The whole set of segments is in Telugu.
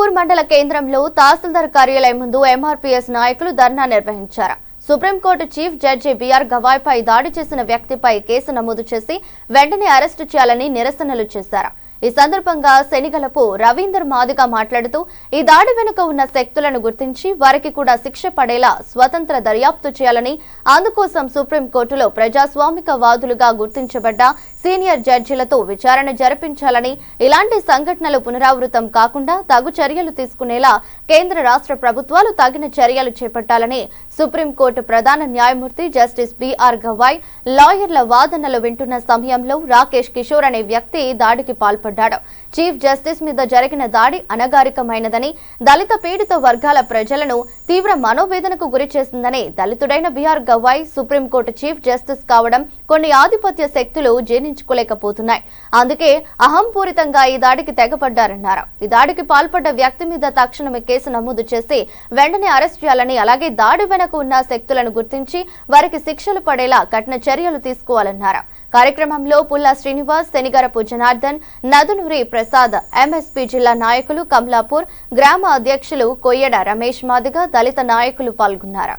కమలాపూర్ మండల కేంద్రంలో తహసీల్దార్ కార్యాలయం ముందు ఎంఆర్పీఎస్ నాయకులు ధర్నా నిర్వహించారు. Supreme court chief judge BR గవాయ్పై దాడి చేసిన వ్యక్తిపై కేసు నమోదు చేసి వెంటనే అరెస్టు చేయాలని నిరసనలు చేశారు. ఈ సందర్భంగా శనిగలపు రవీందర్ మాదిగా మాట్లాడుతూ ఈ దాడి వెనుక ఉన్న శక్తులను గుర్తించి వారికి కూడా శిక్ష పడేలా స్వతంత్ర దర్యాప్తు చేయాలని అందుకోసం సుప్రీంకోర్టులో ప్రజాస్వామిక వాదులుగా గుర్తించబడ్డ సీనియర్ జడ్జిలతో విచారణ జరిపించాలని ఇలాంటి సంఘటనలు పునరావృతం కాకుండా తగు చర్యలు తీసుకునేలా కేంద్ర రాష్ట్ర ప్రభుత్వాలు తగిన చర్యలు చేపట్టాలని సుప్రీంకోర్టు ప్రధాన న్యాయమూర్తి జస్టిస్ బిఆర్ గవాయ్ లాయర్ల వాదనలు వింటున్న సమయంలో రాకేష్ కిషోర్ అనే వ్యక్తి దాడికి పాల్పడ్డాడు చీఫ్ జస్టిస్ మీద జరిగిన దాడి అనగారికమైనదని దళిత పీడిత వర్గాల ప్రజలను తీవ్ర మనోవేదనకు గురి చేసిందని దళితుడైన BR Gavai supreme court chief justice కావడం కొన్ని ఆధిపత్య శక్తులు జీర్ణించుకోలేకపోతున్నాయి. అందుకే అహంపూరితంగా ఈ దాడికి తెగపడ్డారన్నారు. ఈ దాడికి పాల్పడ్డ వ్యక్తి మీద తక్షణమే కేసు నమోదు చేసి వెంటనే అరెస్ట్ చేయాలని అలాగే దాడి వెనక ఉన్న శక్తులను గుర్తించి వారికి శిక్షలు పడేలా కఠిన చర్యలు తీసుకోవాలన్నారు. కార్యక్రమంలో పుల్లా శ్రీనివాస్ శనిగరపు జనార్దన్ నదునూరి ప్రసాద్ ఎంఎస్పీ జిల్లా నాయకులు కమలాపూర్ గ్రామ అధ్యక్షులు కొయ్యడ రమేష్ మాదిగ దళిత నాయకులు పాల్గొన్నారు.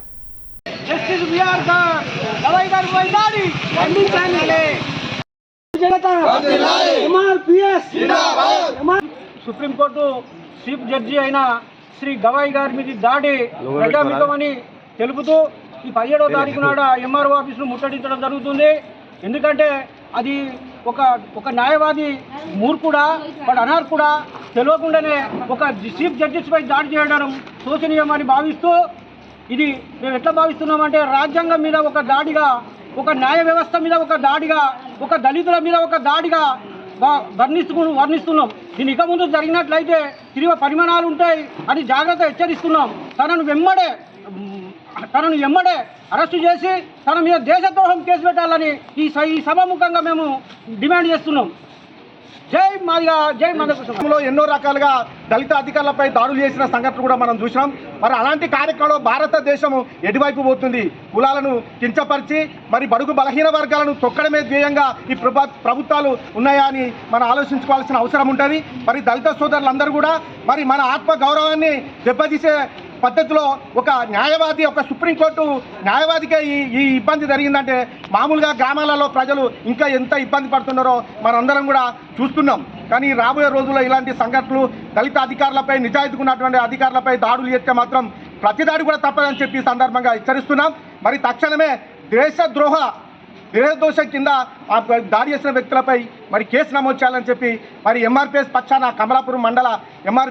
జస్టిస్ బిఆర్ గవై గారు వైదాడి ఖండించాలి సుప్రీంకోర్టు చీఫ్ జడ్జి అయిన శ్రీ గవాయ్ గారి మీద దాడి ప్రజామికమని తెలుపుతూ ఈ పదిహేడవ తారీఖు నాడ ఎంఆర్ఓ ఆఫీసును ముట్టడించడం జరుగుతుంది. ఎందుకంటే అది ఒక ఒక న్యాయవాది మూర్ఖుడా వాడు అనార్కుడా తెలియకుండానే ఒక చీఫ్ జడ్జిస్ పై దాడి చేయడం శోచనీయమని భావిస్తూ ఇది మేము ఎట్లా భావిస్తున్నామంటే రాజ్యాంగం మీద ఒక దాడిగా ఒక న్యాయ వ్యవస్థ మీద ఒక దాడిగా ఒక దళితుల మీద ఒక దాడిగా వర్ణిస్తు వర్ణిస్తున్నాం. దీని ఇక ముందు జరిగినట్లయితే తిరిగి పరిమాణాలు ఉంటాయి అని జాగ్రత్త హెచ్చరిస్తున్నాం. తనను వెమ్మడే తనను ఎమ్మడే అరెస్టు చేసి తన మీద దేశద్రోహం కేసు పెట్టాలని ఈ స- ఈ సభాముఖంగా మేము డిమాండ్ చేస్తున్నాం. జై మాదిగా జై మాదిగా ఎన్నో రకాలుగా దళిత అధికారులపై దాడులు చేసిన సంఘటన కూడా మనం చూసినాం. మరి అలాంటి కార్యక్రమంలో భారతదేశం ఎటువైపు పోతుంది? కులాలను కించపరిచి మరి బడుగు బలహీన వర్గాలను తొక్కడమే ధ్యేయంగా ఈ ప్రభుత్వాలు ఉన్నాయా అని మనం ఆలోచించుకోవాల్సిన అవసరం ఉంటుంది. మరి దళిత సోదరులందరూ కూడా మరి మన ఆత్మ గౌరవాన్ని దెబ్బతీసే పద్ధతిలో ఒక న్యాయవాది ఒక సుప్రీంకోర్టు న్యాయవాదికే ఈ ఈ ఇబ్బంది జరిగిందంటే మామూలుగా గ్రామాలలో ప్రజలు ఇంకా ఎంత ఇబ్బంది పడుతున్నారో మనందరం కూడా చూస్తున్నాం. కానీ రాబోయే రోజుల్లో ఇలాంటి సంఘటనలు దళిత అధికారులపై నిజాయితీగా ఉన్నటువంటి అధికారులపై దాడులు చేస్తే మాత్రం ప్రతి దాడి కూడా తప్పదని చెప్పి సందర్భంగా హెచ్చరిస్తున్నాం. మరి తక్షణమే దేశద్రోహ దేశదోషం కింద ఆ దాడి చేసిన వ్యక్తులపై మరి కేసు నమోదు చేయాలని చెప్పి మరి ఎంఆర్పిఎస్ పక్షాన కమలాపురం మండల ఎంఆర్పి